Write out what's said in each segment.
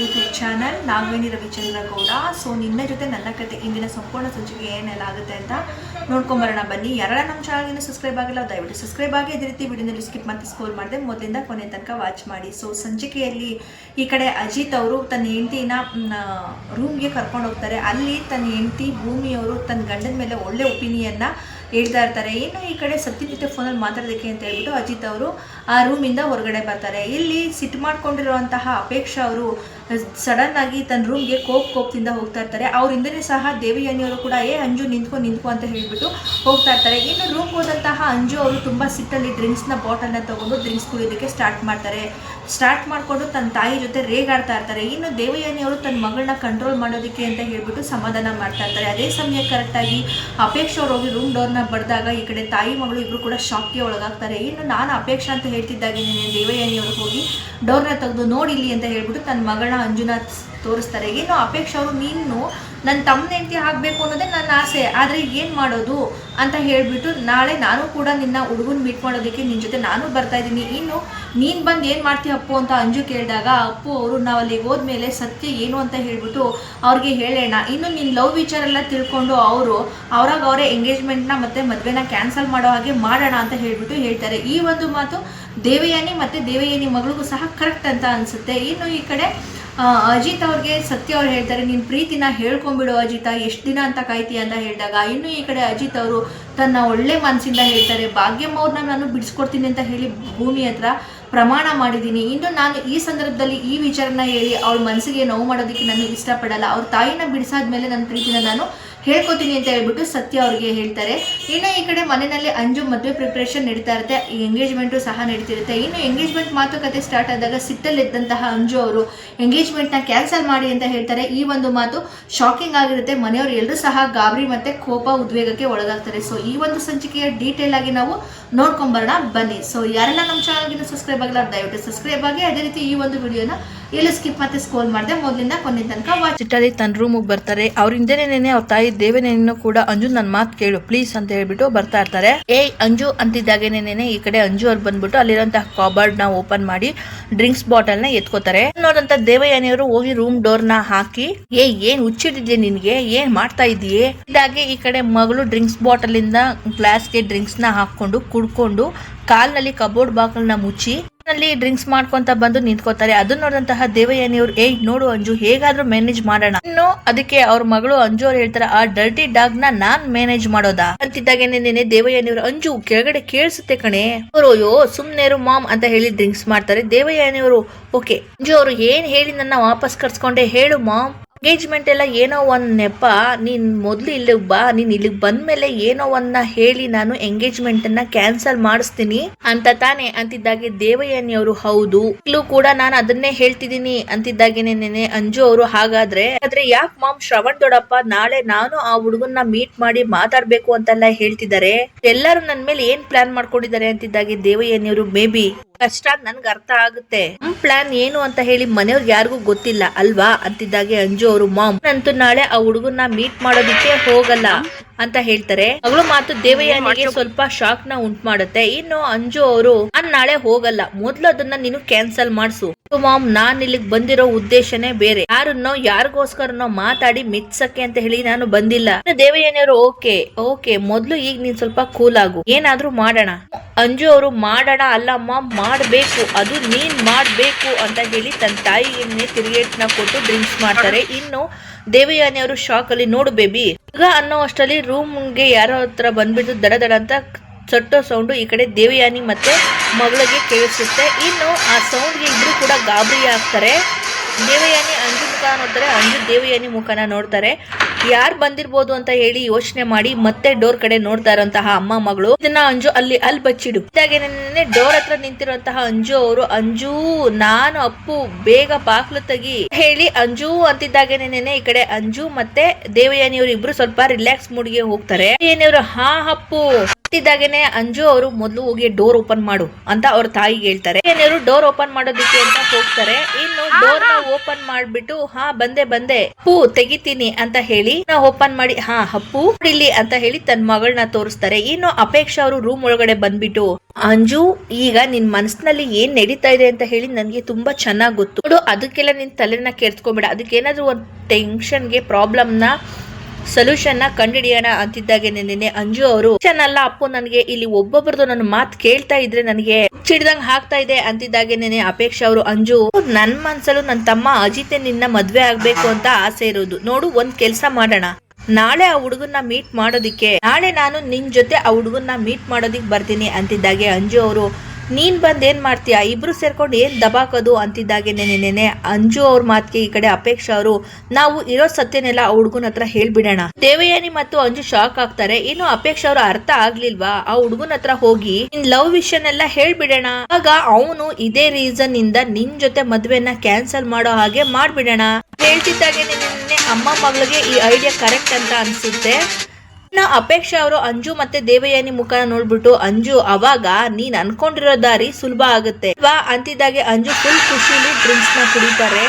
YouTube channel Nagaveni Ravichandra Gowda so ನಿನ್ನ ಜೊತೆ ನನ್ನ ಕತೆ, ಇಂದಿನ ಸಂಪೂರ್ಣ ಸಂಚಿಕೆ ಏನೆಲ್ಲ ಆಗುತ್ತೆ ಅಂತ ನೋಡ್ಕೊಂಬರೋಣ ಬನ್ನಿ. ಯಾರ ನಮ್ಮ ಚಾನಲ್ಗೆ ಸಬ್ಸ್ಕ್ರೈಬ್ ಆಗಿಲ್ಲ, ದಯವಿಟ್ಟು ಸಬ್ಸ್ಕ್ರೈಬ್ ಆಗಿ ಅದೇ ರೀತಿ ವಿಡಿಯೋನಲ್ಲಿ ಸ್ಕಿಪ್ ಮತ್ತೆ ಸ್ಕೋರ್ ಮಾಡಿದೆ ಮೊದಲಿಂದ ಕೊನೆ ತನಕ ವಾಚ್ ಮಾಡಿ. ಸೊ ಸಂಚಿಕೆಯಲ್ಲಿ ಈ ಕಡೆ ಅಜಿತ್ ಅವರು ತನ್ನ ಹೆಂಡತಿನ ರೂಮ್ಗೆ ಕರ್ಕೊಂಡು ಹೋಗ್ತಾರೆ. ಅಲ್ಲಿ ತನ್ನ ಹೆಂಡತಿ ಭೂಮಿಯವರು ತನ್ನ ಗಂಡನ ಮೇಲೆ ಒಳ್ಳೆ ಒಪಿನಿಯನ್ನ ಹೇಳ್ತಾ ಇರ್ತಾರೆ. ಏನು ಈ ಕಡೆ ಸತ್ಯನ್ ಜೊತೆ ಫೋನಲ್ಲಿ ಮಾತಾಡೋದಕ್ಕೆ ಅಂತ ಹೇಳ್ಬಿಟ್ಟು ಅಜಿತ್ ಅವರು ಆ ರೂಮಿಂದ ಹೊರಗಡೆ ಬರ್ತಾರೆ. ಇಲ್ಲಿ ಸಿಟ್ಟು ಮಾಡ್ಕೊಂಡಿರುವಂತಹ ಅಪೇಕ್ಷಾ ಅವರು ಸಡನ್ ಆಗಿ ತನ್ನ ರೂಮ್ಗೆ ಕೋಪ್ ಕೋಪದಿಂದ ಹೋಗ್ತಾ ಇರ್ತಾರೆ. ಅವರಿಂದನೇ ಸಹ ದೇವಿಯಾನಿಯವರು ಕೂಡ, ಏ ಅಂಜು, ನಿಂತ್ಕೊ ನಿಂತ್ಕೊ ಅಂತ ಹೇಳ್ಬಿಟ್ಟು ಹೋಗ್ತಾ ಇರ್ತಾರೆ. ಇನ್ನು ರೂಮ್ ಹೋದಂತಹ ಅಂಜು ಅವರು ತುಂಬ ಸಿಟ್ಟಲ್ಲಿ ಡ್ರಿಂಕ್ಸ್ನ ಬಾಟಲ್ನ ತಗೊಂಡು ಡ್ರಿಂಕ್ಸ್ ಕುಡಿಯೋದಕ್ಕೆ ಸ್ಟಾರ್ಟ್ ಮಾಡ್ತಾರೆ. ಸ್ಟಾರ್ಟ್ ಮಾಡಿಕೊಂಡು ತನ್ನ ತಾಯಿ ಜೊತೆ ರೇಗಾಡ್ತಾ ಇರ್ತಾರೆ. ಇನ್ನು ದೇವಯಾನಿ ಅವರು ತನ್ನ ಮಗಳನ್ನ ಕಂಟ್ರೋಲ್ ಮಾಡೋದಕ್ಕೆ ಅಂತ ಹೇಳ್ಬಿಟ್ಟು ಸಮಾಧಾನ ಮಾಡ್ತಾ ಇರ್ತಾರೆ. ಅದೇ ಸಮಯ ಕರೆಕ್ಟಾಗಿ ಅಪೇಕ್ಷ ಅವ್ರು ಹೋಗಿ ರೂಮ್ ಡೋರ್ನ ಬಡ್ದಾಗ ಈ ಕಡೆ ತಾಯಿ ಮಗಳು ಇಬ್ಬರು ಕೂಡ ಶಾಕ್ಗೆ ಒಳಗಾಗ್ತಾರೆ. ಇನ್ನು ನಾನು ಅಪೇಕ್ಷಾ ಅಂತ ಹೇಳ್ತಿದ್ದಾಗೆ ದೇವಯಾನಿ ಅವರು ಹೋಗಿ ಡೋರ್ನ ತೆಗೆದು ನೋಡಿಲಿ ಅಂತ ಹೇಳ್ಬಿಟ್ಟು ತನ್ನ ಮಗಳನ್ನ ಅಂಜುನ ತೋರಿಸ್ತಾರೆ. ಏನು ಅಪೇಕ್ಷೆ ಅವರು ನೀನು ನನ್ನ ತಮ್ಮನ ಹೆಂಡತಿ ಆಗಬೇಕು ಅನ್ನೋದೇ ನನ್ನ ಆಸೆ. ಆದರೆ ಏನು ಮಾಡೋದು ಅಂತ ಹೇಳಿಬಿಟ್ಟು ನಾಳೆ ನಾನು ಕೂಡ ನಿನ್ನ ಹುಡುಗನ ಮೀಟ್ ಮಾಡೋದಕ್ಕೆ ನಿನ್ನ ಜೊತೆ ನಾನು ಬರ್ತಾ ಇದ್ದೀನಿ. ಇನ್ನು ನೀನು ಬಂದು ಏನು ಮಾಡ್ತೀಯ ಅಪ್ಪು ಅಂತ ಅಂಜು ಕೇಳಿದಾಗ, ಅಪ್ಪು ಅವರು ನಾವು ಅಲ್ಲಿಗೆ ಹೋದ್ಮೇಲೆ ಸತ್ಯ ಏನು ಅಂತ ಹೇಳಿಬಿಟ್ಟು ಅವ್ರಿಗೆ ಹೇಳೋಣ ಇನ್ನು ನಿನ್ನ ಲವ್ ವಿಚಾರ ಎಲ್ಲ ತಿಳ್ಕೊಂಡು ಅವರು ಅವ್ರಾಗ ಅವರೇ ಎಂಗೇಜ್ಮೆಂಟ್ನ ಮತ್ತು ಮದುವೆನ ಕ್ಯಾನ್ಸಲ್ ಮಾಡೋ ಹಾಗೆ ಮಾಡೋಣ ಅಂತ ಹೇಳಿಬಿಟ್ಟು ಹೇಳ್ತಾರೆ. ಈ ಒಂದು ಮಾತು ದೇವಯಾನಿ ಮತ್ತು ದೇವಯಾನಿ ಮಗಳಿಗೂ ಸಹ ಕರೆಕ್ಟ್ ಅಂತ ಅನಿಸುತ್ತೆ. ಇನ್ನು ಈ ಕಡೆ ಅಜಿತ್ ಅವ್ರಿಗೆ ಸತ್ಯ ಅವ್ರು ಹೇಳ್ತಾರೆ ನಿನ್ನ ಪ್ರೀತಿನ ಹೇಳ್ಕೊಂಬಿಡು ಅಜಿತ, ಎಷ್ಟು ದಿನ ಅಂತ ಕಾಯ್ತಿ ಅಂತ ಹೇಳಿದಾಗ, ಇನ್ನು ಈ ಕಡೆ ಅಜಿತ್ ಅವರು ತನ್ನ ಒಳ್ಳೆ ಮನಸ್ಸಿಂದ ಹೇಳ್ತಾರೆ, ಭಾಗ್ಯಮ್ಮ ಅವ್ರನ್ನ ನಾನು ಬಿಡಿಸ್ಕೊಡ್ತೀನಿ ಅಂತ ಹೇಳಿ ಭೂಮಿ ಹತ್ರ ಪ್ರಮಾಣ ಮಾಡಿದ್ದೀನಿ. ಇನ್ನು ನಾನು ಈ ಸಂದರ್ಭದಲ್ಲಿ ಈ ವಿಚಾರನ ಹೇಳಿ ಅವಳ ಮನಸ್ಸಿಗೆ ನೋವು ಮಾಡೋದಕ್ಕೆ ನಾನು ಇಷ್ಟಪಡಲ್ಲ. ಅವ್ರ ತಾಯಿನ ಬಿಡಿಸಾದ್ಮೇಲೆ ನನ್ನ ಪ್ರೀತಿನ ನಾನು ಹೇಳ್ಕೊತೀನಿ ಅಂತ ಹೇಳ್ಬಿಟ್ಟು ಸತ್ಯ ಅವ್ರಿಗೆ ಹೇಳ್ತಾರೆ. ಇನ್ನು ಈ ಕಡೆ ಮನೆಯಲ್ಲಿ ಅಂಜು ಮದುವೆ ಪ್ರಿಪ್ರೇಷನ್ ನಡೀತಾ ಇರುತ್ತೆ. ಎಂಗೇಜ್ಮೆಂಟು ಸಹ ನಡೀತಿರುತ್ತೆ. ಇನ್ನು ಎಂಗೇಜ್ಮೆಂಟ್ ಮಾತುಕತೆ ಸ್ಟಾರ್ಟ್ ಆದಾಗ ಸಿಟ್ಟಲ್ಲಿದ್ದಂತಹ ಅಂಜು ಅವರು ಎಂಗೇಜ್ಮೆಂಟ್ನ ಕ್ಯಾನ್ಸಲ್ ಮಾಡಿ ಅಂತ ಹೇಳ್ತಾರೆ. ಈ ಒಂದು ಮಾತು ಶಾಕಿಂಗ್ ಆಗಿರುತ್ತೆ. ಮನೆಯವರು ಎಲ್ಲರೂ ಸಹ ಗಾಬರಿ ಮತ್ತು ಕೋಪ, ಉದ್ವೇಗಕ್ಕೆ ಒಳಗಾಗ್ತಾರೆ. ಸೊ ಈ ಒಂದು ಸಂಚಿಕೆಯ ಡೀಟೇಲ್ ಆಗಿ ನಾವು ನೋಡ್ಕೊಂಬರೋಣ. ಬನ್ನಿ. ಸೊ ಯಾರೆಲ್ಲ ನಮ್ಮ ಚಾನಲ್ಗಿನ ಸಬ್ಸ್ಕ್ರೈಬ್ ಆಗಿಲ್ಲ, ದಯವಿಟ್ಟು ಸಬ್ಸ್ಕ್ರೈಬ್ ಆಗಿ. ಅದೇ ರೀತಿ ಈ ಒಂದು ವಿಡಿಯೋನ ಎಲ್ಲ ಸ್ಕಿಪ್ ಮತ್ತೆ ಸ್ಕೋಲ್ ಮಾಡಿದೆ ಮೊದಲಿಂದ ಕೊನೆ ತನಕ ವಾಚ್ ತನ್ನ ರೂಮಿಗೆ ಬರ್ತಾರೆ. ಅವ್ರ ಹಿಂದೆನೇನೆ ಅವ್ರ ತಾಯಿ ದೇವನೇನು ಕೂಡ ಅಂಜು ನನ್ನ ಮಾತು ಕೇಳು ಪ್ಲೀಸ್ ಅಂತ ಹೇಳ್ಬಿಟ್ಟು ಬರ್ತಾ ಇರ್ತಾರೆ. ಏಯ್ ಅಂಜು ಅಂತಿದ್ದಾಗೇನೇನೆ ಈ ಕಡೆ ಅಂಜು ಅವ್ರು ಬಂದ್ಬಿಟ್ಟು ಅಲ್ಲಿರೋಂತಹ ಕಾಬರ್ಡ್ನ ಓಪನ್ ಮಾಡಿ ಡ್ರಿಂಕ್ಸ್ ಬಾಟಲ್ನ ಎತ್ಕೋತಾರೆ. ನೋಡಂತ ದೇವಯಾನಿಯವರು ಹೋಗಿ ರೂಮ್ ಡೋರ್ನ ಹಾಕಿ, ಏ, ಏನ್ ಹುಚ್ಚಿಡಿದ್ಯಾ ನಿನ್ಗೆ? ಏನ್ ಮಾಡ್ತಾ ಇದೀಯೇ ಇದಾಗಿ ಈ ಕಡೆ ಮಗಳು ಡ್ರಿಂಕ್ಸ್ ಬಾಟಲ್ ಇಂದ ಗ್ಲಾಸ್ಗೆ ಡ್ರಿಂಕ್ಸ್ನ ಹಾಕೊಂಡು ಕುಡ್ಕೊಂಡು ಕಾಲ್ನಲ್ಲಿ ಕಬೋರ್ಡ್ ಬಾಕಲ್ನ ಮುಚ್ಚಿ ನಲ್ಲಿ ಡ್ರಿಂಕ್ಸ್ ಮಾಡ್ಕೊಂತ ಬಂದು ನಿಂತ್ಕೋತಾರೆ. ಅದನ್ನ ನೋಡಿದಂತಹ ದೇವಯಾನಿಯವರು ಏ ನೋಡು ಅಂಜು, ಹೇಗಾದ್ರೂ ಮ್ಯಾನೇಜ್ ಮಾಡೋಣ. ಇನ್ನು ಅದಕ್ಕೆ ಅವ್ರ ಮಗಳು ಅಂಜು ಅವ್ರು ಹೇಳ್ತಾರೆ, ಆ ಡರ್ಟಿ ಡಾಗ್ನ ನಾನ್ ಮ್ಯಾನೇಜ್ ಮಾಡೋದಾ? ನಿನ್ನೆ ದೇವಯಾನಿಯವರು, ಅಂಜು, ಕೆಳಗಡೆ ಕೇಳಿಸುತ್ತೆ ಕಣೆ. ಅವರು, ಅಯ್ಯೋ ಸುಮ್ನೇರು ಮಾಮ್ ಅಂತ ಹೇಳಿ ಡ್ರಿಂಕ್ಸ್ ಮಾಡ್ತಾರೆ. ದೇವಯಾನಿಯವರು, ಓಕೆ. ಅಂಜು ಅವರು ಏನ್ ಹೇಳಿ ನನ್ನ ವಾಪಸ್ ಕರ್ಸ್ಕೊಂಡೆ ಹೇಳು ಮಾಮ್. ಎಂಗೇಜ್ಮೆಂಟ್ ಎಲ್ಲ ಏನೋ ಒಂದು ನೆಪ, ನೀನ್ ಮೊದ್ಲು ಇಲ್ಲಿಗೆ ಬಾ, ನೀನ್ ಇಲ್ಲಿಗೆ ಬಂದ್ಮೇಲೆ ಏನೋ ಒಂದ್ನ ಹೇಳಿ ನಾನು ಎಂಗೇಜ್ಮೆಂಟ್ ಅನ್ನ ಕ್ಯಾನ್ಸಲ್ ಮಾಡಿಸ್ತೀನಿ ಅಂತ ತಾನೆ ಅಂತಿದ್ದಾಗೆ ದೇವಯಾನಿ ಅವರು, ಹೌದು. ಇಲ್ಲೂ ಕೂಡ ನಾನು ಅದನ್ನೇ ಹೇಳ್ತಿದ್ದೀನಿ ಅಂತಿದ್ದಾಗೇನೆ ನೆನೆ ಅಂಜು ಅವರು ಹಾಗಾದ್ರೆ. ಆದ್ರೆ ಯಾಕೆ ಮಾಮ್ ಶ್ರವಣ್ ದೊಡಪ್ಪ ನಾಳೆ ನಾನು ಆ ಹುಡುಗನ್ನ ಮೀಟ್ ಮಾಡಿ ಮಾತಾಡ್ಬೇಕು ಅಂತೆಲ್ಲ ಹೇಳ್ತಿದ್ದಾರೆ. ಎಲ್ಲರೂ ನನ್ ಮೇಲೆ ಏನ್ ಪ್ಲಾನ್ ಮಾಡ್ಕೊಂಡಿದ್ದಾರೆ ಅಂತಿದ್ದಾಗೆ ದೇವಯಾನಿ ಅವರು ಮೇ ಬಿ ಕಷ್ಟ ನನ್ಗೆ ಅರ್ಥ ಆಗುತ್ತೆ. ಪ್ಲಾನ್ ಏನು ಅಂತ ಹೇಳಿ ಮನೆಯವ್ರಿಗೆ ಯಾರಿಗೂ ಗೊತ್ತಿಲ್ಲ. ಅಲ್ವಾ? ಅಂತಿದ್ದಾಗೆ ಅಂಜು ಅವರು ಮಾಮ್. ಅಂತೂ ನಾಳೆ ಆ ಹುಡುಗನ್ನ ಮೀಟ್ ಮಾಡೋದಿಕ್ಕೆ ಹೋಗಲ್ಲ. ಅಂತ ಹೇಳ್ತಾರೆ. ಅವಳು ಮಾತು ದೇವಯಾನಿಗೆ ಸ್ವಲ್ಪ ಶಾಕ್ನ ಉಂಟು ಮಾಡುತ್ತೆ. ಇನ್ನು ಅಂಜು ಅವರು ನಾನ್ ನಾಳೆ ಹೋಗಲ್ಲ. ಮೊದ್ಲು ಅದನ್ನ ನೀನು ಕ್ಯಾನ್ಸಲ್ ಮಾಡಿಸು. ಮಾಮ್ ನಾನ್ ಇಲ್ಲಿಗೆ ಬಂದಿರೋ ಉದ್ದೇಶನೇ ಬೇರೆ. ಯಾರನ್ನೋ ಯಾರಿಗೋಸ್ಕರನೋ ಮಾತಾಡಿ ಮೆಚ್ಚಕ್ಕೆ ಅಂತ ಹೇಳಿ ನಾನು ಬಂದಿಲ್ಲ. ಇನ್ನು ದೇವಯಾನಿಯವರು ಓಕೆ ಓಕೆ. ಮೊದ್ಲು ಈಗ ನೀನ್ ಸ್ವಲ್ಪ ಕೂಲ್ ಆಗು. ಏನಾದ್ರೂ ಮಾಡೋಣ. ಅಂಜು ಅವರು ಮಾಡೋಣ ಅಲ್ಲಮ್ಮ ಮಾಡ್ಬೇಕು. ಅದು ನೀನ್ ಮಾಡ್ಬೇಕು. ಅಂತ ಹೇಳಿ ತನ್ನ ತಾಯಿಗೆ ತಿರುಗೇಟ್ನ ಕೊಟ್ಟು ಡ್ರಿಂಕ್ಸ್ ಮಾಡ್ತಾರೆ. ಇನ್ನು ದೇವಯಾನಿ ಅವರು ಶಾಕ್ ಅಲ್ಲಿ, ನೋಡು ಬೇಬಿ ಈಗ ಅನ್ನೋ ಅಷ್ಟರಲ್ಲಿ ರೂಮ್ಗೆ ಯಾರೋ ಹತ್ರ ಬಂದ್ಬಿಟ್ಟು ದಡ ದಡ ಅಂತ ಚಟ್ಟೋ ಸೌಂಡು ಈ ಕಡೆ ದೇವಯಾನಿ ಮತ್ತೆ ಮಗಳಿಗೆ ಕೇಳಿಸುತ್ತೆ. ಇನ್ನು ಆ ಸೌಂಡ್ಗೆ ಇಬ್ರು ಕೂಡ ಗಾಬರಿ ಆಗ್ತಾರೆ. ದೇವಯಾನಿ ಅಂಜು ಮುಖ ನೋಡ್ತಾರೆ ಅಂಜು ದೇವಯಾನಿ ಮುಖನ ನೋಡ್ತಾರೆ. ಯಾರು ಬಂದಿರ್ಬೋದು ಅಂತ ಹೇಳಿ ಯೋಚನೆ ಮಾಡಿ ಮತ್ತೆ ಡೋರ್ ಕಡೆ ನೋಡ್ತಾ ಇರೋಂತಹ ಅಮ್ಮ ಮಗಳು. ಇದನ್ನ ಅಂಜು ಅಲ್ಲಿ ಅಲ್ಲಿ ಬಚ್ಚಿಡು ಇದಾಗೇನೆ ಡೋರ್ ಹತ್ರ ನಿಂತಿರುವಂತಹ ಅಂಜು ಅವರು, ಅಂಜು, ನಾನು ಅಪ್ಪು, ಬೇಗ ಬಾಕ್ಲು ತೆಗಿ. ಹೇಳಿ, ಅಂಜು ಅಂತಿದ್ದಾಗೇನೆ ಈ ಕಡೆ ಅಂಜು ಮತ್ತೆ ದೇವಯಾನಿ ಇಬ್ರು ಸ್ವಲ್ಪ ರಿಲ್ಯಾಕ್ಸ್ ಮೂಡ್ಗೆ ಹೋಗ್ತಾರೆ. ಏನಿವ್ರು ಹಾ, ಅಪ್ಪು. ಇದ್ದಾಗೇನೆ ಅಂಜು ಅವರು ಮೊದಲು ಹೋಗಿ ಡೋರ್ ಓಪನ್ ಮಾಡು ಅಂತ ಅವ್ರ ತಾಯಿಗೆ ಹೇಳ್ತಾರೆ. ಏನಾದ್ರು ಡೋರ್ ಓಪನ್ ಮಾಡೋದಕ್ಕೆ ಅಂತ ಹೋಗ್ತಾರೆ. ಇನ್ನು ಡೋರ್ನ ಓಪನ್ ಮಾಡ್ಬಿಟ್ಟು, ಹಾ, ಬಂದೆ ಬಂದೆ. ಹೂ, ತೆಗಿತೀನಿ ಅಂತ ಹೇಳಿ ನಾ ಓಪನ್ ಮಾಡಿ, ಹಾ, ಹಪ್ಪು, ಇಲ್ಲಿ ಅಂತ ಹೇಳಿ ತನ್ನ ಮಗಳನ್ನ ತೋರಿಸ್ತಾರೆ. ಇನ್ನು ಅಪೇಕ್ಷಾ ಅವರು ರೂಮ್ ಒಳಗಡೆ ಬಂದ್ಬಿಟ್ಟು, ಅಂಜು, ಈಗ ನಿನ್ ಮನಸ್ಸಿನಲ್ಲಿ ಏನ್ ನಡೀತಾ ಇದೆ ಅಂತ ಹೇಳಿ ನನ್ಗೆ ತುಂಬಾ ಚೆನ್ನಾಗ್ ಗೊತ್ತು. ನೋಡು, ಅದಕ್ಕೆಲ್ಲ ನಿನ್ ತಲೆನ ಕೆರ್ಸ್ಕೊಂಬೇಡ ಅದಕ್ಕೆ ಏನಾದ್ರು ಒಂದ್ ಟೆನ್ಷನ್ಗೆ ಪ್ರಾಬ್ಲಮ್ನ ಸೊಲ್ಯೂಷನ್ನ ಕಂಡಿಡಿಯೋಣ ಅಂತಿದ್ದಾಗೆ ನೆನ್ನೆ ಅಂಜು ಅವರು. ಅಲ್ಲ ಅಪ್ಪು ನನಗೆ ಇಲ್ಲಿ ಒಬ್ಬೊಬ್ರದ್ದು ನನ್ನ ಮಾತ್ ಕೇಳ್ತಾ ಇದ್ರೆ ನನಗೆ ಚಿಡ್ದಂಗ್ ಹಾಕ್ತಾ ಇದೆ ಅಂತಿದ್ದಾಗೆ ನೆನೆ ಅಪೇಕ್ಷಾ ಅವರು ಅಂಜು. ನನ್ ಮನ್ಸಲ್ಲೂ ನನ್ನ ತಮ್ಮ ಅಜಿತೆ ನಿನ್ನ ಮದ್ವೆ ಆಗ್ಬೇಕು ಅಂತ ಆಸೆ ಇರೋದು. ನೋಡು, ಒಂದ್ ಕೆಲ್ಸ ಮಾಡೋಣ. ನಾಳೆ ಆ ಹುಡುಗನ್ನ ಮೀಟ್ ಮಾಡೋದಿಕ್ಕೆ. ನಾಳೆ ನಾನು ನಿನ್ ಜೊತೆ ಆ ಹುಡುಗನ್ನ ಮೀಟ್ ಮಾಡೋದಿಕ್ ಬರ್ತೀನಿ ಅಂತಿದ್ದಾಗೆ ಅಂಜು ಅವರು. ನೀನ್ ಬಂದು ಏನು ಮಾಡ್ತೀಯಾ? ಇಬ್ರು ಸೇರ್ಕೊಂಡು ಏನು ದಬಾಕೋದು ಅಂತಿದ್ದಾಗೆ ನೆನೆ ಅಂಜು ಅವ್ರ ಮಾತಿಗೆ ಈ ಕಡೆ ಅಪೇಕ್ಷಾ ಅವರು, ನಾವು ಇರೋ ಸತ್ಯನೆಲ್ಲ ಆ ಹುಡುಗನ ಹತ್ರ ಹೇಳ್ಬಿಡೋಣ. ದೇವಯಾನಿ ಮತ್ತು ಅಂಜು ಶಾಕ್ ಆಗ್ತಾರೆ. ಇನ್ನು ಅಪೇಕ್ಷಾ ಅವರು ಅರ್ಥ ಆಗ್ಲಿಲ್ವಾ? ಆ ಹುಡುಗನ ಹತ್ರ ಹೋಗಿ ನಿನ್ ಲವ್ ವಿಷಯನೆಲ್ಲ ಹೇಳ್ಬಿಡೋಣ. ಆಗ ಅವನು ಇದೇ ರೀಸನ್ ಇಂದ ನಿನ್ ಜೊತೆ ಮದ್ವೆನ ಕ್ಯಾನ್ಸಲ್ ಮಾಡೋ ಹಾಗೆ ಮಾಡ್ಬಿಡೋಣ. ಹೇಳ್ತಿದ್ದಾಗೆ ನಿನ್ನೆ ಅಮ್ಮ ಮಗಳಿಗೆ ಈ ಐಡಿಯಾ ಕರೆಕ್ಟ್ ಅಂತ ಅನ್ಸುತ್ತೆ. ಇನ್ನ ಅಪೇಕ್ಷಾ ಅವರು ಅಂಜು ಮತ್ತೆ ದೇವಯಾನಿ ಮುಖನ ನೋಡ್ಬಿಟ್ಟು, ಅಂಜು, ಅವಾಗ ನೀನ್ ಅನ್ಕೊಂಡಿರೋ ದಾರಿ ಸುಲಭ ಆಗುತ್ತೆ. ಅಂತಿದ್ದಾಗೆ ಅಂಜು ಫುಲ್ ಖುಷಿಲಿ ಡ್ರಿಂಕ್ಸ್ನ ಕುಡಿತಾರೆ.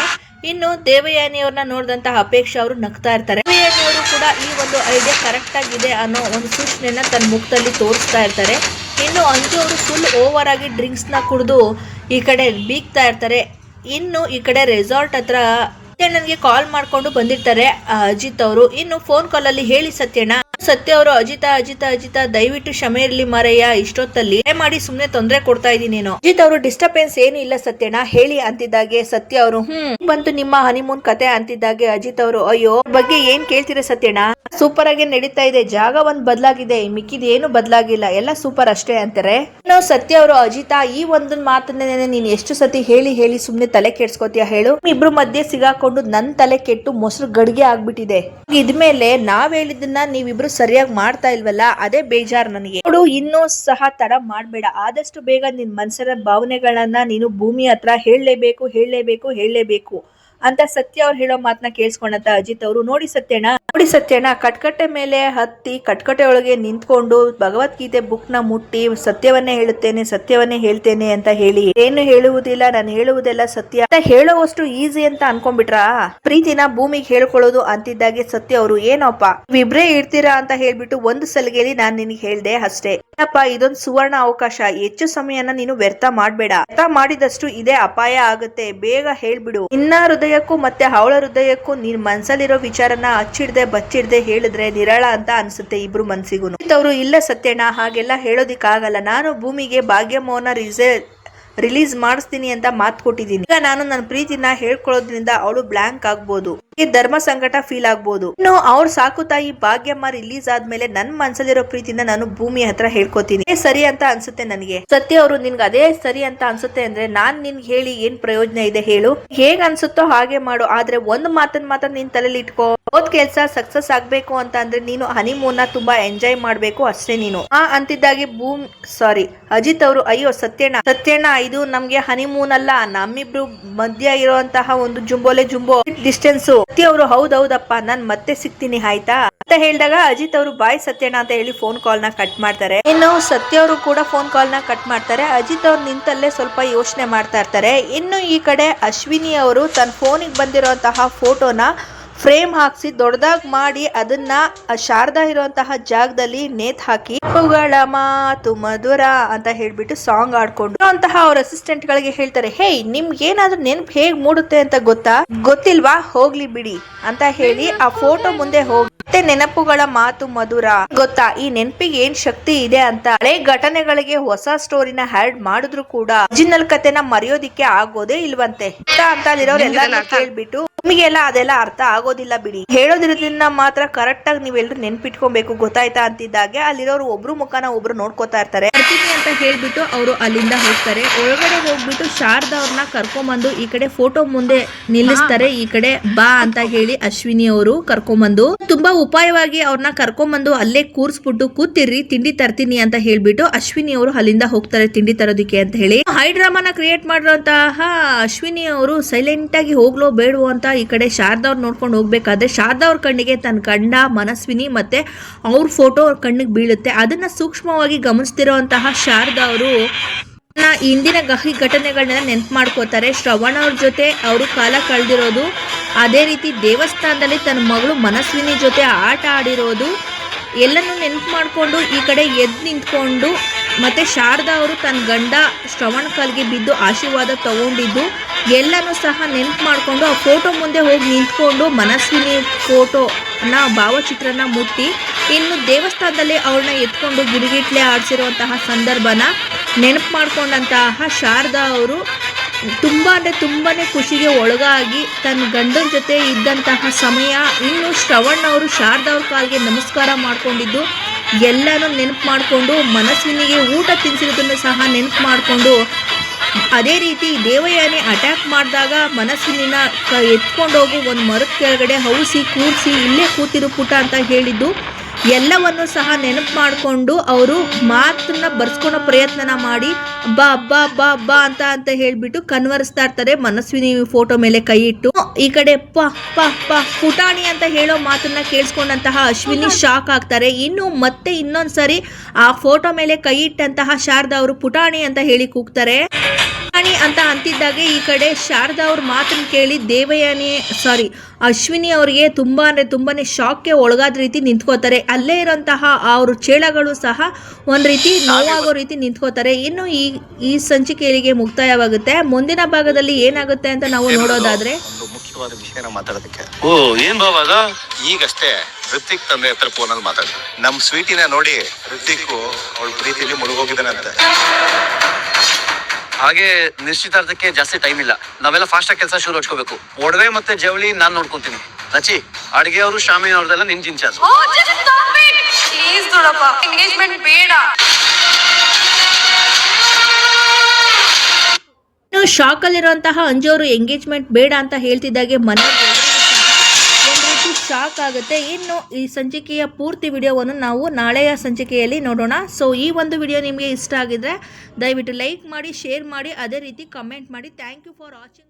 ಇನ್ನು ದೇವಯಾನಿ ಅವ್ರನ್ನ ನೋಡಿದಂತಹ ಅಪೇಕ್ಷಾ ಅವರು ನಗ್ತಾ ಇರ್ತಾರೆ. ದೇವಯಾನಿ ಅವರು ಕೂಡ ಈ ಒಂದು ಐಡಿಯಾ ಕರೆಕ್ಟ್ ಆಗಿದೆ ಅನ್ನೋ ಒಂದು ಸೂಚನೆಯನ್ನ ತನ್ನ ಮುಖದಲ್ಲಿ ತೋರಿಸ್ತಾ ಇರ್ತಾರೆ. ಇನ್ನು ಅಂಜು ಅವರು ಫುಲ್ ಓವರ್ ಆಗಿ ಡ್ರಿಂಕ್ಸ್ನ ಕುಡಿದು ಈ ಕಡೆ ಬೀಗ್ತಾ ಇರ್ತಾರೆ. ಇನ್ನು ಈ ಕಡೆ ರೆಸಾರ್ಟ್ ಹತ್ರ ಸತ್ಯಣ್ಣನಿಗೆ ಕಾಲ್ ಮಾಡ್ಕೊಂಡು ಬಂದಿರ್ತಾರೆ ಅಜಿತ್ ಅವರು. ಇನ್ನು ಫೋನ್ ಕಾಲ್ ಅಲ್ಲಿ ಹೇಳಿ ಸತ್ಯಣ್ಣ ಸತ್ಯ ಅವರು, ಅಜಿತ ಅಜಿತ ಅಜಿತ, ದಯವಿಟ್ಟು ಕ್ಷಮೆ ಇರ್ಲಿ ಮಾರಯ್ಯ, ಇಷ್ಟೊತ್ತಲ್ಲಿ ಮಾಡಿ ಸುಮ್ನೆ ತೊಂದರೆ ಕೊಡ್ತಾ ಇದೀನಿ ಅಜಿತ್ ಅವರು ಡಿಸ್ಟರ್ಬೆನ್ಸ್ ಏನು ಇಲ್ಲ ಸತ್ಯಣ್ಣ, ಹೇಳಿ ಅಂತಿದ್ದಾಗೆ ಸತ್ಯ ಅವರು, ಹ್ಮ್, ಬಂತು ನಿಮ್ಮ ಹನಿಮೂನ್ ಕತೆ ಅಂತಿದ್ದಾಗೆ ಅಜಿತ್ ಅವರು, ಅಯ್ಯೋ ಬಗ್ಗೆ ಏನ್ ಕೇಳ್ತೀರ ಸತ್ಯಣ್ಣ? ಸೂಪರ್ ಆಗಿ ನಡೀತಾ ಇದೆ, ಜಾಗ ಒಂದ್ ಬದಲಾಗಿದೆ, ಮಿಕ್ಕಿದ ಏನು ಬದಲಾಗಿಲ್ಲ, ಎಲ್ಲ ಸೂಪರ್ ಅಷ್ಟೇ ಅಂತಾರೆ. ನಾವು ಸತ್ಯ ಅವರು, ಅಜಿತ, ಈ ಒಂದು ಮಾತನ್ನೇ ನೀನ್ ಎಷ್ಟು ಸತಿ ಹೇಳಿ ಹೇಳಿ ಸುಮ್ನೆ ತಲೆ ಕೆಡ್ಸ್ಕೊತೀಯ ಹೇಳು? ಇಬ್ರು ಮಧ್ಯೆ ಸಿಗಾಕೊಂಡು ನನ್ ತಲೆ ಕೆಟ್ಟು ಮೊಸರು ಗಡಿಗೆ ಆಗ್ಬಿಟ್ಟಿದೆ. ಇದ್ಮೇಲೆ ನಾವ್ ಹೇಳಿದ್ದನ್ನ ನೀವಿಬ್ರು ಸರಿಯಾಗಿ ಮಾಡ್ತಾ ಇಲ್ವಲ್ಲ, ಅದೇ ಬೇಜಾರ್ ನನಗೆ. ನೋಡು, ಇನ್ನೂ ಸಹ ತಡ ಮಾಡಬೇಡ. ಆದಷ್ಟು ಬೇಗ ನಿನ್ ಮನ್ಸರ ಭಾವನೆಗಳನ್ನ ನೀನು ಭೂಮಿ ಹತ್ರ ಹೇಳಲೇಬೇಕು ಹೇಳಲೇಬೇಕು ಹೇಳಲೇಬೇಕು. ಅಂತ ಸತ್ಯ ಅವ್ರು ಹೇಳೋ ಮಾತನ್ನ ಕೇಳಿಸ್ಕೊಂಡಂತ ಅಜಿತ್ ಅವರು. ನೋಡಿ ಸತ್ಯಣ್ಣ. ನೋಡಿ ಸತ್ಯಣ್ಣ, ಕಟ್ಕಟ್ಟೆ ಮೇಲೆ ಹತ್ತಿ ಕಟ್ಕಟ್ಟೆ ಒಳಗೆ ನಿಂತ್ಕೊಂಡು ಭಗವದ್ಗೀತೆ ಬುಕ್ನ ಮುಟ್ಟಿ ಸತ್ಯವನ್ನೇ ಹೇಳುತ್ತೇನೆ, ಸತ್ಯವನ್ನೇ ಹೇಳ್ತೇನೆ ಅಂತ ಹೇಳಿ. ಏನು ಹೇಳುವುದಿಲ್ಲ, ನಾನು ಹೇಳುವುದೆಲ್ಲ ಸತ್ಯ. ಅಂತ ಹೇಳುವಷ್ಟು ಈಸಿ ಅಂತ ಅನ್ಕೊಂಡ್ಬಿಟ್ರಾ? ಪ್ರೀತಿನ ಭೂಮಿಗೆ ಹೇಳ್ಕೊಳ್ಳೋದು ಅಂತಿದ್ದಾಗೆ ಸತ್ಯ ಅವರು. ಏನೋಪ್ಪ? ಇಬ್ರೇ ಇರ್ತೀರಾ ಅಂತ ಹೇಳ್ಬಿಟ್ಟು ಒಂದು ಸಲಿಗೆಲಿ ನಾನ್ ನಿನಗೆ ಹೇಳ್ದೆ ಅಷ್ಟೇ. ಏನಪ್ಪ ಇದೊಂದು ಸುವರ್ಣ ಅವಕಾಶ. ಹೆಚ್ಚು ಸಮಯನ ನೀನು ವ್ಯರ್ಥ ಮಾಡಬೇಡ. ವ್ಯರ್ಥ ಮಾಡಿದಷ್ಟು ಇದೇ ಅಪಾಯ ಆಗುತ್ತೆ. ಬೇಗ ಹೇಳ್ಬಿಡು. ನಿನ್ನ ಹೃದಯಕ್ಕೂ ಮತ್ತೆ ಅವಳ ಹೃದಯಕ್ಕೂ ನೀನ್ ಮನ್ಸಲ್ಲಿರೋ ವಿಚಾರನ ಹಚ್ಚಿಡ್ದೆ ಬಚ್ಚಿಡ್ದೆ ಹೇಳಿದ್ರೆ ನಿರಾಳ ಅಂತ ಅನ್ಸುತ್ತೆ ಇಬ್ರು ಮನ್ಸಿಗೂ ಅವರು ಇಲ್ಲ ಸತ್ಯಣ್ಣ, ಹಾಗೆಲ್ಲ ಹೇಳೋದಿಕ್ಕಾಗಲ್ಲ. ನಾನು ಭೂಮಿಗೆ ಭಾಗ್ಯಮೋಹನ ರಿಸೇ ರಿಲೀಸ್ ಮಾಡಿಸ್ತೀನಿ ಅಂತ ಮಾತು ಕೊಟ್ಟಿದ್ದೀನಿ. ಈಗ ನಾನು ನನ್ನ ಪ್ರೀತಿನ ಹೇಳ್ಕೊಳ್ಳೋದ್ರಿಂದ ಅವಳು ಬ್ಲಾಂಕ್ ಆಗ್ಬೋದು. ಧರ್ಮ ಸಂಕಟ ಫೀಲ್ ಆಗ್ಬೋದು. ಇನ್ನು ಅವ್ರ ಸಾಕು ತಾಯಿ ಭಾಗ್ಯಮ್ಮ ರಿಲೀಸ್ ಆದ್ಮೇಲೆ ನನ್ ಮನ್ಸಲ್ಲಿರೋ ಪ್ರೀತಿನ ನಾನು ಭೂಮಿ ಹತ್ರ ಹೇಳ್ಕೊತೀನಿ. ಸರಿ ಅಂತ ಅನ್ಸುತ್ತೆ ನನಗೆ. ಸತ್ಯ ಅವರು ನಿನ್ಗೆ ಅದೇ ಸರಿ ಅಂತ ಅನ್ಸುತ್ತೆ ಅಂದ್ರೆ ನಾನ್ ನಿನ್ಗೆ ಹೇಳಿ ಏನ್ ಪ್ರಯೋಜನ ಇದೆ ಹೇಳು. ಹೇಗ್ ಅನ್ಸುತ್ತೋ ಹಾಗೆ ಮಾಡು. ಆದ್ರೆ ಒಂದ್ ಮಾತನ್ ಮಾತ್ರ ನಿನ್ ತಲೆಲಿ ಇಟ್ಕೋ. ಹೋದ್ ಕೆಲ್ಸ ಸಕ್ಸಸ್ ಆಗ್ಬೇಕು ಅಂತ ಅಂದ್ರೆ ನೀನು ಹನಿಮೂನ್ನ ತುಂಬಾ ಎಂಜಾಯ್ ಮಾಡ್ಬೇಕು ಅಷ್ಟೇ ನೀನು. ಆ ಅಂತಿದ್ದಾಗೆ ಭೂಮ್ ಸಾರಿ ಅಜಿತ್ ಅವರು, ಅಯ್ಯೋ ಸತ್ಯಣ್ಣ. ಸತ್ಯಣ್ಣ, ಇದು ನಮ್ಗೆ ಹನಿಮೂನ್ ಅಲ್ಲ. ನಮ್ಮಿಬ್ರು ಮಧ್ಯ ಇರುವಂತಹ ಒಂದು ಜುಂಬೋಲೆ ಜುಂಬೋ. ಡಿಸ್ಟೆನ್ಸ್ ಸತ್ಯ ಅವರು ಹೌದೌದಪ್ಪ ನಾನ್ ಮತ್ತೆ ಸಿಗ್ತೀನಿ, ಆಯ್ತಾ? ಅಂತ ಹೇಳಿದಾಗ ಅಜಿತ್ ಅವರು, ಬಾಯ್ ಸತ್ಯಣ ಅಂತ ಹೇಳಿ ಫೋನ್ ಕಾಲ್ನ ಕಟ್ ಮಾಡ್ತಾರೆ. ಇನ್ನು ಸತ್ಯ ಅವರು ಕೂಡ ಫೋನ್ ಕಾಲ್ನ ಕಟ್ ಮಾಡ್ತಾರೆ. ಅಜಿತ್ ಅವ್ರು ನಿಂತಲ್ಲೇ ಸ್ವಲ್ಪ ಯೋಚನೆ ಮಾಡ್ತಾ ಇರ್ತಾರೆ. ಇನ್ನು ಈ ಕಡೆ ಅಶ್ವಿನಿ ಅವರು ತನ್ನ ಫೋನಿಗೆ ಬಂದಿರುವಂತಹ ಫೋಟೋನ ಫ್ರೇಮ್ ಹಾಕ್ಸಿ ದೊಡ್ಡದಾಗ್ ಮಾಡಿ ಅದನ್ನ ಶಾರದಾ ಇರುವಂತಹ ಜಾಗದಲ್ಲಿ ನೇತ್ ಹಾಕಿ ಮಾತು ಮಧುರ ಅಂತ ಹೇಳ್ಬಿಟ್ಟು ಸಾಂಗ್ ಆಡ್ಕೊಂಡು ಅಂತಹ ಅವ್ರ ಅಸಿಸ್ಟೆಂಟ್ ಗಳಿಗೆ ಹೇಳ್ತಾರೆ ಹೇ ನಿಮ್ಗೆ ಏನಾದ್ರೂ ನೆನ್ಪು ಹೇಗ್ ಮೂಡುತ್ತೆ ಅಂತ ಗೊತ್ತಾ? ಗೊತ್ತಿಲ್ವಾ ಹೋಗ್ಲಿ ಬಿಡಿ ಅಂತ ಹೇಳಿ ಆ ಫೋಟೋ ಮುಂದೆ ಹೋಗಿ ಮತ್ತೆ ನೆನಪುಗಳ ಮಾತು ಮಧುರ. ಗೊತ್ತಾ ಈ ನೆನಪಿಗೆ ಏನ್ ಶಕ್ತಿ ಇದೆ ಅಂತ? ಹಳೆ ಘಟನೆಗಳಿಗೆ ಹೊಸ ಸ್ಟೋರಿನ ಹ್ಯಾಡ್ ಮಾಡಿದ್ರು ಕೂಡ ಒರಿಜಿನಲ್ ಕತೆನ ಮರೆಯೋದಿಕ್ಕೆ ಆಗೋದೇ ಇಲ್ವಂತೆ. ಅಂತ ಅಲ್ಲಿರೋರೆಲ್ಲ ಕೇಳ್ಬಿಟ್ಟು ನಿಮಗೆಲ್ಲ ಅದೆಲ್ಲ ಅರ್ಥ ಆಗೋದಿಲ್ಲ ಬಿಡಿ. ಹೇಳೋದ್ರಿಂದ ಮಾತ್ರ ಕರೆಕ್ಟ್ ಆಗಿ ನೀವೆಲ್ಲರೂ ನೆನ್ಪಿಟ್ಕೊಬೇಕು ಗೊತ್ತಾಯ್ತಾ? ಅಂತಿದ್ದಾಗೆ ಅಲ್ಲಿರೋರು ಒಬ್ರು ಮುಖನ ಒಬ್ರು ನೋಡ್ಕೋತಾ ಇರ್ತಾರೆ. ಬರ್ತೀನಿ ಅಂತ ಹೇಳಿಬಿಟ್ಟು ಅವರು ಅಲ್ಲಿಂದ ಹೋಗ್ತಾರೆ. ಒಳಗಡೆ ಹೋಗ್ಬಿಟ್ಟು ಶಾರದಾ ಅವ್ರನ್ನ ಕರ್ಕೊಂಬಂದು ಈ ಕಡೆ ಫೋಟೋ ಮುಂದೆ ನಿಲ್ಲಿಸ್ತಾರೆ. ಈ ಕಡೆ ಬಾ ಅಂತ ಹೇಳಿ ಅಶ್ವಿನಿ ಅವರು ಕರ್ಕೊಂಬಂದು. ತುಂಬಾ ಉಪಾಯವಾಗಿ ಅವ್ರನ್ನ ಕರ್ಕೊಂಬಂದು ಅಲ್ಲೇ ಕೂರ್ಸ್ಬಿಟ್ಟು ಕೂತಿರ್ರಿ, ತಿಂಡಿ ತರ್ತೀನಿ ಅಂತ ಹೇಳ್ಬಿಟ್ಟು ಅಶ್ವಿನಿ ಅವರು ಅಲ್ಲಿಂದ ಹೋಗ್ತಾರೆ ತಿಂಡಿ ತರೋದಕ್ಕೆ ಅಂತ ಹೇಳಿ. ಹೈ ಡ್ರಾಮಾನ ಕ್ರಿಯೇಟ್ ಮಾಡಿರುವಂತಹ ಅಶ್ವಿನಿ ಅವರು ಸೈಲೆಂಟ್ ಆಗಿ ಹೋಗ್ಲೋ ಬೇಡವೋ ಅಂತ ಈ ಕಡೆ ಶಾರದಾ ಅವ್ರು ನೋಡ್ಕೊಂಡು ಹೋಗ್ಬೇಕಾದ್ರೆ ಶಾರದಾ ಅವ್ರ ಕಣ್ಣಿಗೆ ತನ್ನ ಗಂಡ, ಮನಸ್ವಿನಿ ಮತ್ತೆ ಅವ್ರ ಫೋಟೋ ಅವ್ರ ಕಣ್ಣಿಗೆ ಬೀಳುತ್ತೆ. ಅದನ್ನ ಸೂಕ್ಷ್ಮವಾಗಿ ಗಮನಿಸ್ತಿರೋಂತಹ ಶಾರದಾ ಅವರು ಹಿಂದಿನ ಇಂದಿನ ಗಹಿ ಘಟನೆಗಳನ್ನ ನೆನ್ಪು ಮಾಡ್ಕೋತಾರೆ ಶ್ರವಣ ಅವ್ರ ಜೊತೆ ಅವರು ಕಾಲ ಕಳೆದಿರೋದು, ಅದೇ ರೀತಿ ದೇವಸ್ಥಾನದಲ್ಲಿ ತನ್ನ ಮಗಳು ಮನಸ್ವಿನಿ ಜೊತೆ ಆಟ ಆಡಿರೋದು, ಎಲ್ಲನೂ ನೆನ್ಪು ಮಾಡಿಕೊಂಡು ಈ ಕಡೆ ಎದ್ದು ನಿಂತ್ಕೊಂಡು ಮತ್ತೆ ಶಾರದಾ ಅವರು ತನ್ನ ಗಂಡ ಶ್ರವಣ್ ಕಾಲ್ಗೆ ಬಿದ್ದು ಆಶೀರ್ವಾದ ತಗೊಂಡಿದ್ದು, ಎಲ್ಲನೂ ಸಹ ನೆನ್ಪು ಮಾಡಿಕೊಂಡು ಆ ಫೋಟೋ ಮುಂದೆ ಹೋಗಿ ನಿಂತ್ಕೊಂಡು ಮನಸ್ವಿನಿ ಫೋಟೋನ, ಭಾವಚಿತ್ರನ ಮುಟ್ಟಿ ಇನ್ನು ದೇವಸ್ಥಾನದಲ್ಲಿ ಅವ್ರನ್ನ ಎತ್ಕೊಂಡು ಗಿಡಗಿಟ್ಲೆ ಆಡಿಸಿರುವಂತಹ ಸಂದರ್ಭನ ನೆನಪು ಮಾಡಿಕೊಂಡಂತಹ ಶಾರದಾ ಅವರು ತುಂಬ ಅಂದರೆ ತುಂಬಾ ಖುಷಿಗೆ ಒಳಗಾಗಿ ತನ್ನ ಗಂಡನ ಜೊತೆ ಇದ್ದಂತಹ ಸಮಯ ಇನ್ನು ಶ್ರವಣ್ ಅವರು ಶಾರದಾ ಅವ್ರ ಕಾಲಿಗೆ ನಮಸ್ಕಾರ ಮಾಡಿಕೊಂಡಿದ್ದು ಎಲ್ಲನೂ ನೆನಪು ಮಾಡಿಕೊಂಡು ಮನಸ್ಸಿನಿಗೆ ಊಟ ತಿನ್ನಿಸಿರೋದನ್ನು ಸಹ ನೆನಪು ಮಾಡಿಕೊಂಡು ಅದೇ ರೀತಿ ದೇವಯಾನಿ ಅಟ್ಯಾಕ್ ಮಾಡಿದಾಗ ಮನಸ್ಸಿನ ಕ ಎತ್ಕೊಂಡು ಹೋಗು ಒಂದು ಮರದ ಕೆಳಗಡೆ ಹೌಸಿ ಕೂರಿಸಿ ಇಲ್ಲೇ ಕೂತಿರು ಪುಟ ಅಂತ ಹೇಳಿದ್ದು. ಎಲ್ಲವನ್ನು ಸಹ ನೆನಪು ಮಾಡಿಕೊಂಡು ಅವರು ಮಾತನ್ನ ಬರ್ಸ್ಕೊಳೋ ಪ್ರಯತ್ನನ ಮಾಡಿ, ಬಾ ಬಾ ಬಾ ಬಾ ಅಂತ ಅಂತ ಹೇಳ್ಬಿಟ್ಟು ಕನ್ವರ್ಸ್ತಾ ಇರ್ತಾರೆ. ಮನಸ್ವಿನಿ ಫೋಟೋ ಮೇಲೆ ಕೈ ಇಟ್ಟು ಈ ಕಡೆ ಪ ಪ ಪ, ಪುಟಾಣಿ ಅಂತ ಹೇಳೋ ಮಾತನ್ನ ಕೇಳಿಸ್ಕೊಂಡಂತಹ ಅಶ್ವಿನಿ ಶಾಕ್ ಆಗ್ತಾರೆ. ಇನ್ನು ಮತ್ತೆ ಇನ್ನೊಂದ್ಸರಿ ಆ ಫೋಟೋ ಮೇಲೆ ಕೈ ಇಟ್ಟಂತಹ ಶಾರದಾ ಅವರು ಪುಟಾಣಿ ಅಂತ ಹೇಳಿ ಕೂಗ್ತಾರೆ. ಪುಟಾಣಿ ಅಂತ ಅಂತಿದ್ದಾಗೆ ಈ ಕಡೆ ಶಾರದಾ ಅವ್ರ ಮಾತನ್ನು ಕೇಳಿ ದೇವಯಾನಿ ಸಾರಿ ಅಶ್ವಿನಿ ಅವರಿಗೆ ತುಂಬಾ ಅಂದರೆ ತುಂಬಾನೇ ಶಾಕ್ಗೆ ಒಳಗಾದ ರೀತಿ ನಿಂತ್ಕೋತಾರೆ. ಅಲ್ಲೇ ಇರೋಂತಹ ಅವ್ರ ಚೇಳಗಳು ಸಹ ಒಂದು ರೀತಿ ನೋವಾಗೋ ರೀತಿ ನಿಂತ್ಕೋತಾರೆ. ಇನ್ನು ಈ ಈ ಸಂಚಿಕೆಯಲ್ಲಿಗೆ ಮುಕ್ತಾಯವಾಗುತ್ತೆ. ಮುಂದಿನ ಭಾಗದಲ್ಲಿ ಏನಾಗುತ್ತೆ ಅಂತ ನಾವು ನೋಡೋದಾದ್ರೆ ಒಂದು ಮುಖ್ಯವಾದ ವಿಷಯನ ಮಾತಾಡೋದಕ್ಕೆ. ಓ ಏನ್ ಬಾಬಾ ಅದು? ಈಗಷ್ಟೇ ಋತಿಕ್ ತಂದೆ ಹತ್ರ ಫೋನಲ್ಲಿ ಮಾತಾಡಿದ್ರು. ನಮ್ ಸ್ವೀಟಿನ ನೋಡಿ ಋತಿಕ್ ಅವಳ ಪ್ರೀತಿಲಿ ಮುಳುಗೋಗಿದ್ದಾನಂತೆ. ಹಾಗೆ ನಿಶ್ಚಿತಾರ್ಥಕ್ಕೆ ಜಾಸ್ತಿ ಟೈಮ್ ಇಲ್ಲ. ನಾವೆಲ್ಲ ಫಾಸ್ಟ್ ಆಗಿ ಕೆಲಸ ಶುರು ಹಚ್ಕೋಬೇಕು ಒಡವೆ ಮತ್ತೆ ಜವಳಿ ನಾನ್ ನೋಡ್ಕೊಂತೀನಿ. ರಚಿ ಅಡಿಗೆ ಅವರು ಶಾಮಿ ಅವ್ರದೆಲ್ಲ ನಿನ್ ಜಿಂಚಾಸ್ ಪ್ಲೀಸ್ ಎಂಗೇಜ್ಮೆಂಟ್ ಬೇಡ. ಶಾಕಲ್ಲಿರುವಂತಹ ಅಂಜು ಅವರು ಎಂಗೇಜ್ಮೆಂಟ್ ಬೇಡ ಅಂತ ಹೇಳ್ತಿದ್ದಾಗೆ ಮನೆ ಶಾಕ್ ಆಗುತ್ತೆ. ಇನ್ನು ಈ ಸಂಚಿಕೆಯ ಪೂರ್ತಿ ವಿಡಿಯೋವನ್ನು ನಾವು ನಾಳೆಯ ಸಂಚಿಕೆಯಲ್ಲಿ ನೋಡೋಣ. ಸೊ ಈ ಒಂದು ವಿಡಿಯೋ ನಿಮಗೆ ಇಷ್ಟ ಆಗಿದ್ರೆ ದಯವಿಟ್ಟು ಲೈಕ್ ಮಾಡಿ ಶೇರ್ ಮಾಡಿ, ಅದೇ ರೀತಿ ಕಮೆಂಟ್ ಮಾಡಿ. Thank you for watching